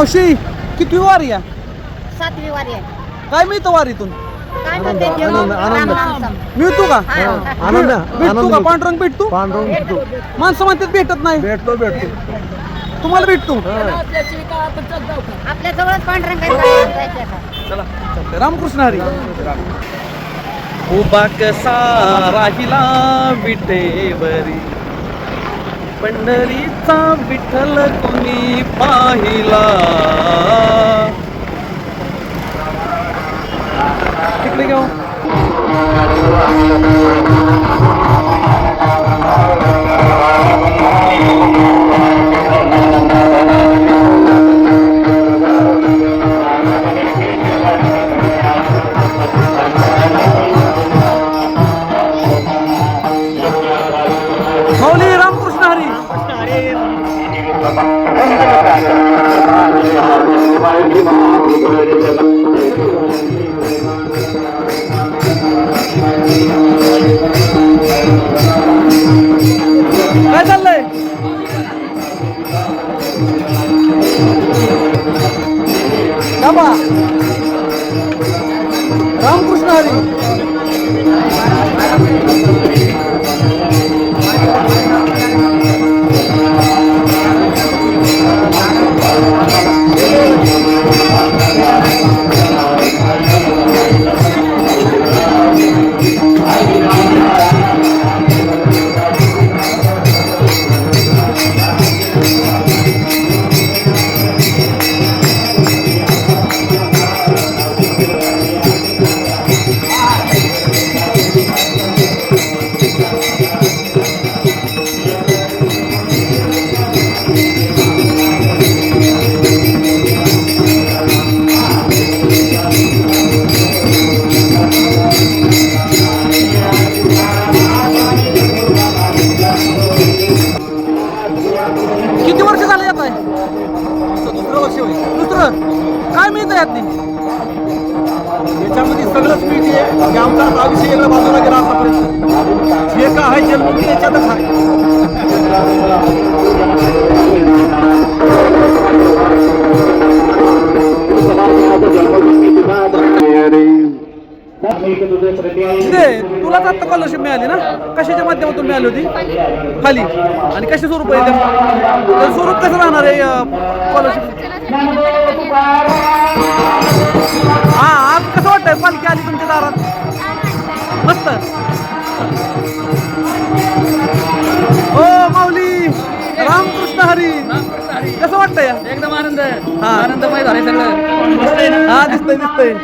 मावशी किती वारी आहे? सातवी वारी आहे. काय मिळतं वारीतून? काय म्हणते देव? आनंद, आनंद. राम नाम सम. मिळतो का? हा. आनंद भेटतो आनंद का पांडुरंग भेटतो? पांडुरंग भेटतो. माणसं म्हणतात भेटत नाही. भेटतो भेटतो तुम्हाला भेटतो? आपल्या जवळच पांढरंग जायचं आता? रामकृष्ण हरी. उभा कसा राहिला विटेवरी. पंढरीचा विठ्ठल कोणी पाहिला? तिकडे घेऊ. काय चाललंय? बाबा रामकृष्ण हरी. दुसरं वर्ष होईल. दुसरं काय मिळतं यातनी याच्यामध्ये सगळंच मिळते. की आमचा हा विषय वेगळा बाजूला गेला आतापर्यंत. जे का आहे जन्म याच्यातच आहे. इथे तुलाच आता स्कॉलरशिप मिळाली ना? कशाच्या माध्यमातून मिळाली होती? खाली. आणि कशा स्वरूप आहे ते? तर स्वरूप कसं राहणार आहे स्कॉलरशिप हा आज कसं वाटतंय? पालखी आली तुमच्या दारात? मस्त. हो माऊली. रामकृष्ण हरी. कसं वाटतंय? एकदम आनंद हा. आनंदमय झाले सगळं. हा दिसतंय दिसतंय.